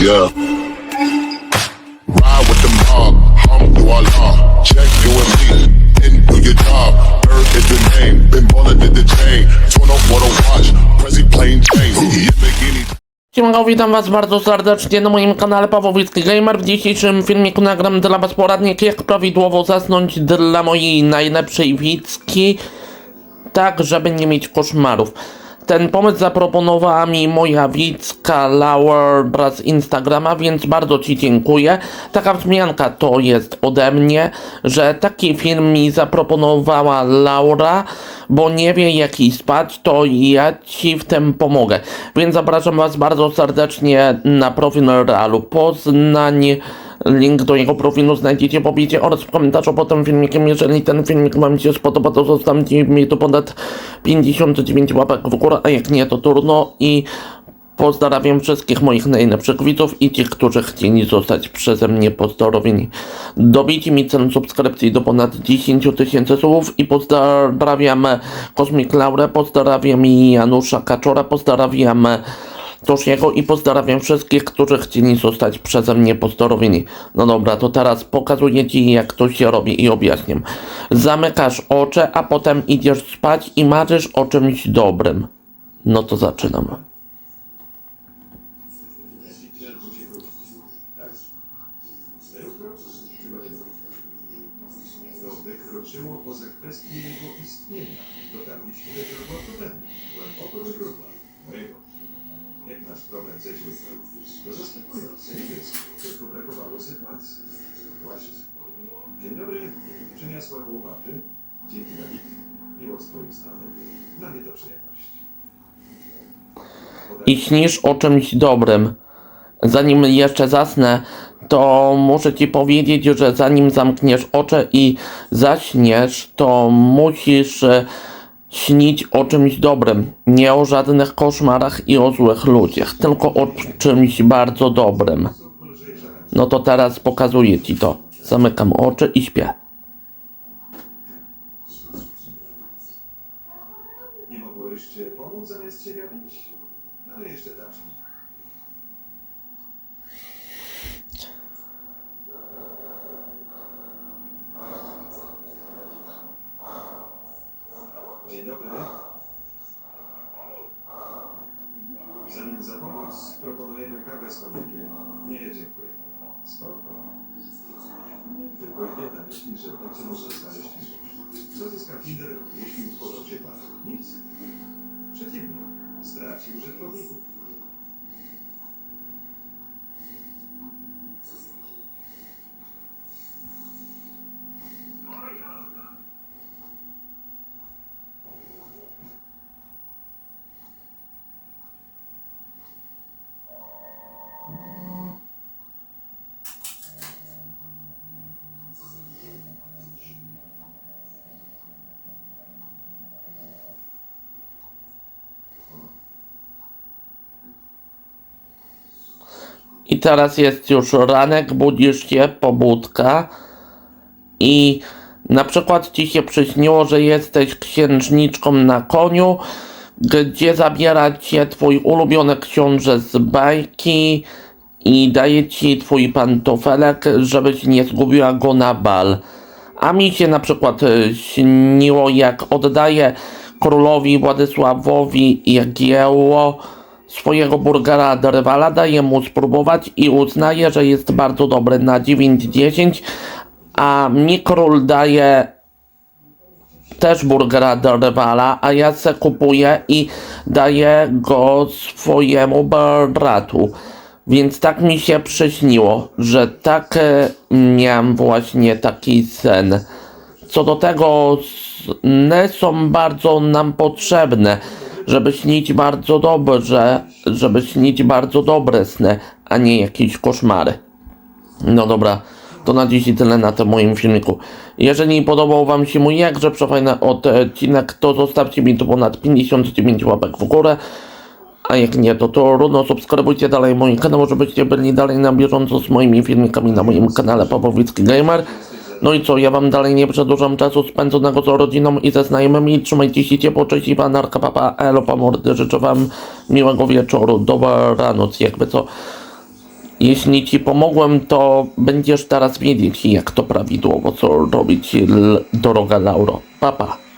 Yeah. Ride with the mob, hum do Allah. Check you and me, do your job. Is the name, been baller did the chain. Turn up what watch, Prezi plain witam was bardzo serdecznie na moim kanale Pawłowicki Gamer. W dzisiejszym filmiku nagram dla was poradnik jak prawidłowo zasnąć dla mojej najlepszej widzki, tak żeby nie mieć koszmarów. Ten pomysł zaproponowała mi moja widzka Laura z Instagrama, więc bardzo ci dziękuję. Taka wzmianka to jest ode mnie, że taki film mi zaproponowała Laura, bo nie wie jak jej spać, to ja ci w tym pomogę. Więc zapraszam was bardzo serdecznie na profil Realu Poznań. Link do jego profilu znajdziecie w opisie oraz w komentarzu pod tym filmikiem. Jeżeli ten filmik wam się spodoba, to zostawcie mi tu ponad 59 łapek w górę, a jak nie, to trudno i pozdrawiam wszystkich moich najlepszych widzów i tych, którzy chcieli zostać przeze mnie pozdrowieni. Dobijcie mi cel subskrypcji do ponad 10 tysięcy słów i pozdrawiam Kosmik Laurę, pozdrawiam Janusza Kaczora, pozdrawiam Tosiego i pozdrawiam wszystkich, którzy chcieli zostać przeze mnie pozdrowieni. No dobra, to teraz pokazuję Ci jak to się robi i objaśniam. Zamykasz oczy, a potem idziesz spać i marzysz o czymś dobrym. No to zaczynam. To wykroczyło poza kwestię jego istnienia. Dotarliśmy do. Głęboko. Mojego. Jak nasz problem ze źródłem? To zaskakujące. Nie jest. Tylko brakowało sytuacji. Właśnie. Dzień dobry. Łopaty. Dzięki Dawid. Miło z. Dla mnie to przyjemność. I śnisz o czymś dobrym. Zanim jeszcze zasnę, to muszę Ci powiedzieć, że zanim zamkniesz oczy i zaśniesz, to musisz śnić o czymś dobrym. Nie o żadnych koszmarach i o złych ludziach, tylko o czymś bardzo dobrym. No to teraz pokazuję Ci to. Zamykam oczy i śpię. Nie mogłyście pomóc zamiast się gapić? Ale jeszcze zacznij. Dzień dobry. W zamian za pomoc proponujemy kawę z koniakiem. Nie, dziękuję. Spoko. Tylko jedna myśli, że w nocy może znaleźć miłość. Co zyska Kinder, jeśli utworzą się pary? Nic. Przeciwnie. Straci użytkowników. I teraz jest już ranek, budzisz się, pobudka i na przykład ci się przyśniło, że jesteś księżniczką na koniu, gdzie zabiera cię twój ulubiony książę z bajki i daje ci twój pantofelek, żebyś nie zgubiła go na bal. A mi się na przykład e, śniło, jak oddaje królowi Władysławowi Jagiełło swojego burgera rywala, daje mu spróbować i uznaje, że jest bardzo dobry na 9-10, a mi król daje też burgera rywala, a ja se kupuję i daję go swojemu bratu. Więc tak mi się przyśniło, że tak e, miałem właśnie taki sen. Co do tego, sny są bardzo nam potrzebne, żeby śnić bardzo dobrze, żeby śnić bardzo dobre sny, a nie jakieś koszmary. No dobra, to na dziś tyle na tym moim filmiku. Jeżeli podobał Wam się mój jakże przefajny odcinek, to zostawcie mi tu ponad 59 łapek w górę. A jak nie, to trudno, subskrybujcie dalej mój kanał, żebyście byli dalej na bieżąco z moimi filmikami na moim kanale Pawłowicki Gamer. No i co, ja wam dalej nie przedłużam czasu spędzonego z rodziną i ze znajomymi. Trzymajcie się ciepło, cześć i panarka, papa, elo, pamordy. Życzę wam miłego wieczoru, dobranoc, jakby co. Jeśli ci pomogłem, to będziesz teraz wiedzieć, jak to prawidłowo co robić, droga Lauro. Papa. Pa.